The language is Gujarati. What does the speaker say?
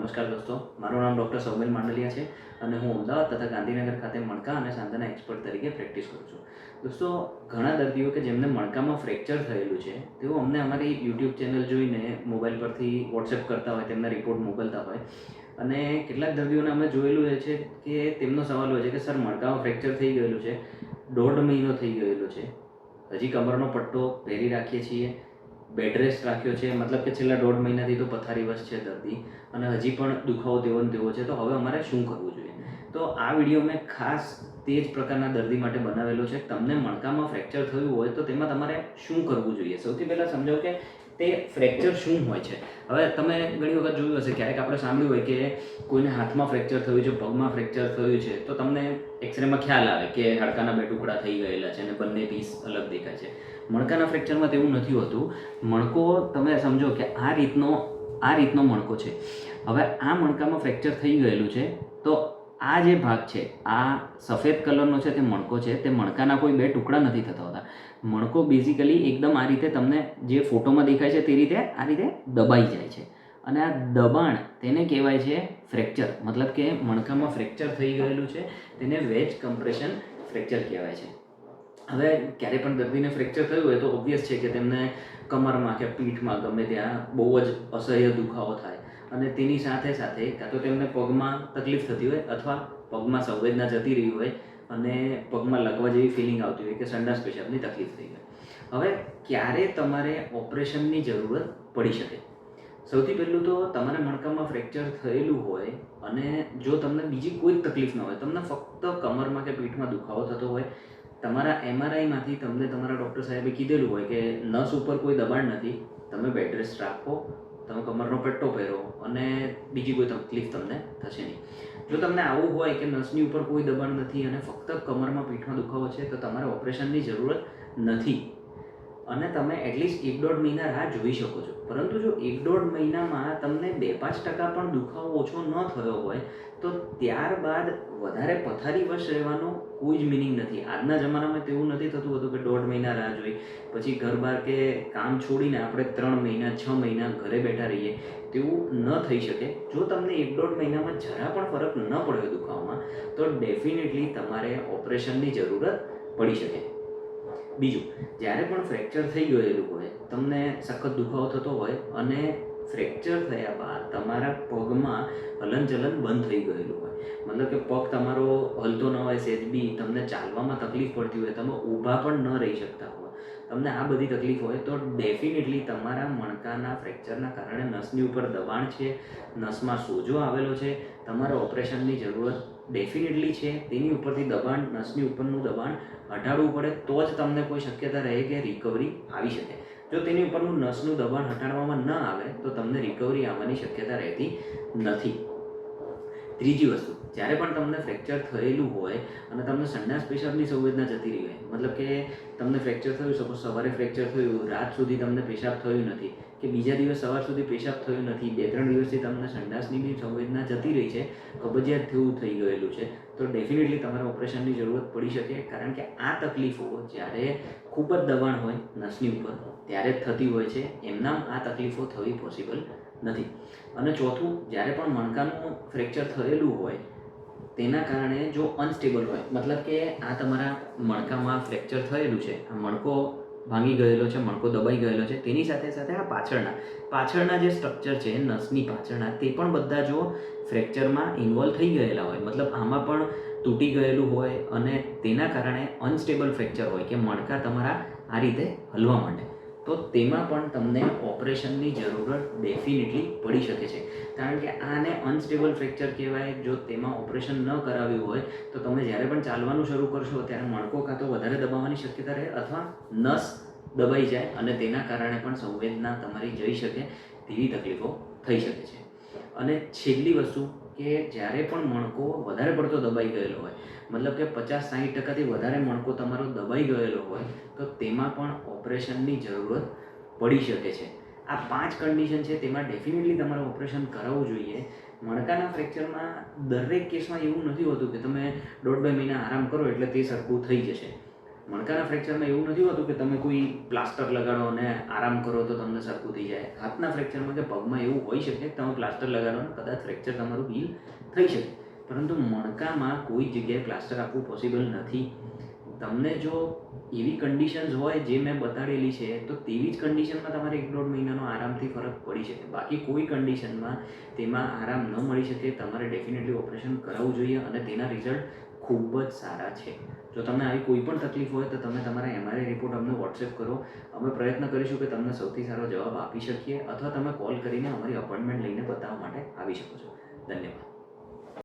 નમસ્કાર દોસ્તો, મારું નામ ડૉક્ટર સૌમિલ માંડલિયા છે અને હું અમદાવાદ તથા ગાંધીનગર ખાતે મણકા અને સાંધાના એક્સપર્ટ તરીકે પ્રેક્ટિસ કરું છું. દોસ્તો, ઘણા દર્દીઓ કે જેમને મણકામાં ફ્રેક્ચર થયેલું છે, તેઓ અમને અમારી યુટ્યુબ ચેનલ જોઈને મોબાઈલ પરથી વોટ્સએપ કરતા હોય, તેમના રિપોર્ટ મોકલતા હોય. અને કેટલાક દર્દીઓને અમે જોયેલું એ છે કે તેમનો સવાલ હોય છે કે, સર, મણકામાં ફ્રેક્ચર થઈ ગયેલું છે? દોઢ મહિનો થઈ ગયેલો છે. હજી કમરનો પટ્ટો પહેરી રાખીએ છીએ. બેડ રેસ્ટ રાખ્યો છે. મતલબ કે છેલ્લા દોઢ મહિનાથી તો પથારીવશ છે દર્દી અને હજી પણ દુખાવો તેવો ને તેવો છે. તો હવે અમારે શું કરવું જોઈએ? તો આ વીડિયો મેં ખાસ તે જ પ્રકારના દર્દી માટે બનાવેલો છે. તમને મણકામાં ફ્રેક્ચર થયું હોય તો તેમાં તમારે શું કરવું જોઈએ? સૌથી પહેલાં સમજો કે તે ફ્રેક્ચર શું હોય છે? હવે તમે ઘણી વખત જોયું હશે, ક્યારેક આપણે સાંભળ્યું હોય કે કોઈને હાથમાં ફ્રેક્ચર થયું છે, પગમાં ફ્રેક્ચર થયું છે, તો તમને એક્સરેમાં ખ્યાલ આવે કે હાડકાના બે ટુકડા થઈ ગયેલા છે અને બંને પીસ અલગ દેખાય છે. મણકાના ફ્રેક્ચરમાં તેવું નથી હોતું. મણકો તમે સમજો કે આ રીતનો આ રીતનો મણકો છે. હવે આ મણકામાં ફ્રેક્ચર થઈ ગયેલું છે, તો આ જે ભાગ છે, આ સફેદ કલરનો છે, તે મણકો છે, તે મણકાના કોઈ બે ટુકડા નથી થતા હોતા. મણકો બેઝિકલી એકદમ આ રીતે તમને જે ફોટોમાં દેખાય છે તે રીતે આ રીતે દબાઈ જાય છે. અને આ દબાણ તેને કહેવાય છે ફ્રેક્ચર. મતલબ કે મણકામાં ફ્રેક્ચર થઈ ગયેલું છે, તેને વેજ કમ્પ્રેશન ફ્રેક્ચર કહેવાય છે. હવે ક્યારે પણ દર્દીને ફ્રેક્ચર થયું હોય તો ઓબ્વિયસ છે કે તેમને કમરમાં કે પીઠમાં ગમે ત્યાં બહુ જ અસહ્ય દુખાવો થાય. અને તેની સાથે સાથે કાં તો તેમને પગમાં તકલીફ થતી હોય અથવા પગમાં સંવેદના જતી રહી હોય અને પગમાં લગવા જેવી ફિલિંગ આવતી હોય કે સંડાસ પેશાબની તકલીફ થઈ હોય. હવે ક્યારે તમારે ઓપરેશનની જરૂરત પડી શકે? સૌથી પહેલું તો તમારા મણકામાં ફ્રેક્ચર થયેલું હોય અને જો તમને બીજી કોઈ તકલીફ ન હોય, તમને ફક્ત કમરમાં કે પીઠમાં દુખાવો થતો હોય, તમારા એમઆરઆઈમાંથી તમને તમારા ડૉક્ટર સાહેબે કીધેલું હોય કે નસ ઉપર કોઈ દબાણ નથી, તમે બેડ રેસ્ટ રાખો તમે કમરનો પટ્ટો પહેરો. અને બીજી કોઈ તકલીફ તમને થશે નહીં. જો તમને આવું હોય કે નસની ઉપર કોઈ દબાણ નથી અને ફક્ત કમરમાં પીઠમાં દુખાવો છે, તો તમારે ઓપરેશનની જરૂરત નથી. અને તમે એટલીસ્ટ એક દોઢ મહિના રાહ જોઈ શકો છો. પરંતુ જો એક દોઢ મહિનામાં તમને બે પાંચ ટકા પણ દુખાવો ઓછો ન થયો હોય, તો ત્યારબાદ વધારે પથારી વશ રહેવાનો કોઈ જ મિનિંગ નથી. આજના જમાનામાં તેવું નથી થતું હતું કે દોઢ મહિના રાહ જોઈ, પછી ઘર બહાર કે કામ છોડીને આપણે ત્રણ મહિના, છ મહિના ઘરે બેઠા રહીએ તેવું ન થઈ શકે. જો તમને એક દોઢ મહિનામાં જરા પણ ફરક ન પડ્યો દુખાવામાં, તો ડેફિનેટલી તમારે ઓપરેશનની જરૂરત પડી શકે. બીજું, જ્યારે પણ ફ્રેક્ચર થઈ ગયેલું હોય તમને સખત દુખાવો થતો હોય અને ફ્રેક્ચર થયા બાદ તમારા પગમાં હલનચલન બંધ થઈ ગયેલું હોય મતલબ કે પગ તમારો હલતો ન હોય, સેજ બી તમને ચાલવામાં તકલીફ પડતી હોય, તમે ઊભા પણ ન રહી શકતા. તમને આ બધી તકલીફ હોય તો ડેફિનેટલી તમારા મણકાના ફ્રેક્ચરના કારણે નસની ઉપર દબાણ છે, નસમાં સોજો આવેલો છે, તમારે ઓપરેશનની જરૂરત ડેફિનેટલી છે, તેની ઉપરથી દબાણ, નસની ઉપરનું દબાણ હટાડવું પડે તો જ તમને કોઈ શક્યતા રહે કે રિકવરી આવી શકે. જો તેની ઉપરનું નસનું દબાણ હટાડવામાં ન આવે તો તમને રિકવરી આવવાની શક્યતા રહેતી નથી. ત્રીજી વસ્તુ, જ્યારે પણ તમને ફ્રેક્ચર થયેલું હોય અને તમને સંડાસ પેશાબની સંવેદના જતી રહી હોય, મતલબ કે તમને ફ્રેક્ચર થયું સપોઝ સવારે ફ્રેક્ચર થયું, રાત સુધી તમને પેશાબ થયું નથી, કે બીજા દિવસ સવાર સુધી પેશાબ થયું નથી, બે ત્રણ દિવસથી તમને સંડાસની બી સંવેદના જતી રહી છે, કબજિયાત થયું થઈ ગયેલું છે, તો ડેફિનેટલી તમારે ઓપરેશનની જરૂરત પડી શકે, કારણ કે આ તકલીફો જ્યારે ખૂબ જ દબાણ હોય, નસની ઉપર, ત્યારે જ થતી હોય છે એમનામ આ તકલીફો થવી પોસિબલ નથી. અને ચોથું, જ્યારે પણ મણકાનું ફ્રેક્ચર થયેલું હોય, તેના કારણે જો અનસ્ટેબલ હોય, મતલબ કે આ તમારા મણકામાં ફ્રેક્ચર થયેલું છે, આ મણકો ભાંગી ગયેલો છે, મણકો દબાઈ ગયેલો છે, તેની સાથે સાથે આ પાછળના પાછળના જે સ્ટ્રક્ચર છે, નસની પાછળના, તે પણ બધા જો ફ્રેક્ચરમાં ઇન્વોલ્વ થઈ ગયેલા હોય, મતલબ આમાં પણ તૂટી ગયેલું હોય અને તેના કારણે અનસ્ટેબલ ફ્રેક્ચર હોય કે મણકા તમારા આ રીતે હલવા માંડે. તો તેમાં પણ તમને ઓપરેશનની જરૂરત ડેફિનેટલી પડી શકે છે. કારણ કે આને અનસ્ટેબલ ફ્રેક્ચર કહેવાય, જો તેમાં ઓપરેશન ન કરાવ્યું હોય, તો તમે જ્યારે પણ ચાલવાનું શરૂ કરશો, ત્યારે મણકો કાં તો વધારે દબાવવાની શક્યતા રહે અથવા નસ દબાઈ જાય અને તેના કારણે પણ સંવેદના તમારી જઈ શકે તેવી તકલીફો થઈ શકે છે. અને છેલ્લી વસ્તુ કે જ્યારે પણ મણકો વધારે પડતો દબાઈ ગયેલો હોય, મતલબ કે પચાસ સાહીઠ ટકાથી વધારે મણકો તમારો દબાઈ ગયેલો હોય, તો તેમાં પણ ઓપરેશનની જરૂરત પડી શકે છે. આ પાંચ કન્ડિશન છે તેમાં ડેફિનેટલી તમારે ઓપરેશન કરાવવું જોઈએ. મણકાના ફ્રેક્ચરમાં દરેક કેસમાં એવું નથી હોતું કે તમે દોઢ બે મહિના આરામ કરો એટલે તે સરખું થઈ જશે. મણકાના ફ્રેક્ચરમાં એવું નથી હોતું કે તમે કોઈ પ્લાસ્ટર લગાડો અને આરામ કરો તો તમને સરખું થઈ જાય. હાથના ફ્રેક્ચરમાં કે પગમાં એવું હોઈ શકે કે તમે પ્લાસ્ટર લગાડો અને કદાચ ફ્રેક્ચર તમારું હીલ થઈ શકે. પરંતુ મણકામાં કોઈ જગ્યાએ પ્લાસ્ટર આપવું પોસિબલ નથી. તમને જો એવી કન્ડિશન્સ હોય જે મેં બતાડેલી છે, તો તેવી જ કન્ડિશનમાં તમારે એક દોઢ મહિનાનો આરામથી ફરક પડી શકે. બાકી કોઈ કન્ડિશનમાં તેમાં આરામ ન મળી શકે. તમારે ડેફિનેટલી ઓપરેશન કરાવવું જોઈએ અને તેના રિઝલ્ટ ખૂબ જ સારા છે. જો તમને આવી કોઈ પણ તકલીફ હોય તો તમે તમારા એમઆરઆઈ રિપોર્ટ અમને વોટ્સએપ કરો. અમે પ્રયત્ન કરીશું કે તમને સૌથી સારો જવાબ આપી શકીએ અથવા તમે કોલ કરીને અમારી અપોઇન્ટમેન્ટ લઈને બતાવવા માટે આવી શકો છો. ધન્યવાદ.